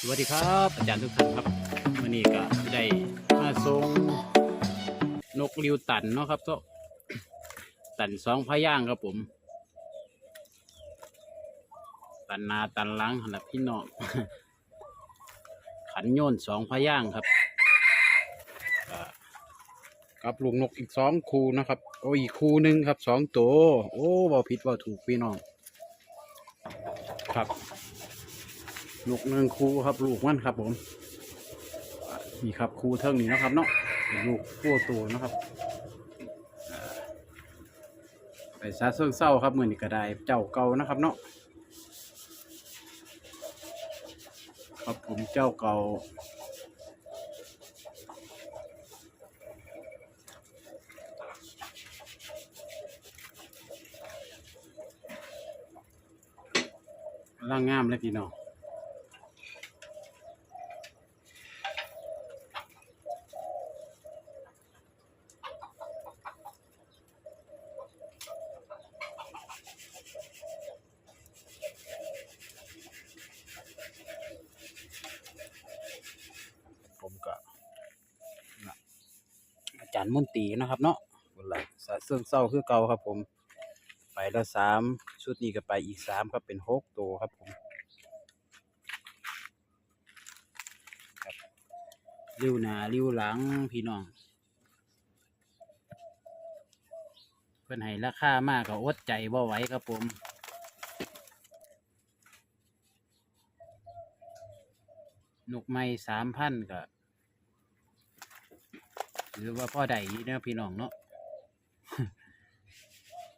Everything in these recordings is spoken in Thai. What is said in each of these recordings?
สวัสดีครับ อาจารย์ทุกท่านครับวันนี้ก็ได้มาส่งนกริวตันเนาะครับก็ตันสองพย่างครับผม ตันนาตันหลังหันะพี่น้องขันโยนสองพย่างครับก็กับลูกนกอีกสองคูนะครับโอ้อีกคูหนึ่งครับสองตัวโอ้บ่ผิดบ่ถูกพี่น้องครับ นกเนืองคูครับลูกมันครับผมนี่ครับคูเทิงนี่นะครับเนาะลูกตัวโตัวนะครับอ่าไปซาเซิงเศร้าครับเหมือนนี่ก็ได้เจ้าเก่านะครับเนาะครับผมเจ้าเก่าร่างงามเลยพี่น้อง ผมก็นะอา จารย์มุนตรีนะครับ เนาะบนหลังสะเสื่องเศร้าคือเก่าครับ ผม ไปแล้วสามชุดนี้ก็ไปอีกสามครับเป็นหกตัวครับผมรับริ้วหน้าริ้วหลังพี่น้อง เพื่อนให้ราคามากก็อดใจบ่ไหวครับผมนกไม้สามพันก็ หรือว่าพ่อใดเนาะพี่น้องเนาะ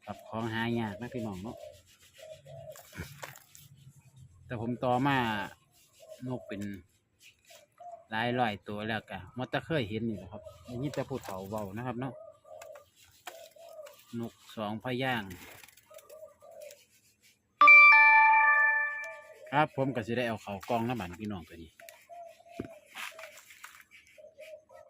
กับของหายากนะพี่น้องเนาะแต่ผมต่อมานกเป็นหลายร้อยตัวแล้วกะมดตะเคยเห็นนี่แหละครับอันนี้แต่ผู้เฒ่าเบานะครับเนาะนกสองพย่าง ครับผมก็สิได้เอาเขากองน้ำมันพี่น้องตัวนี้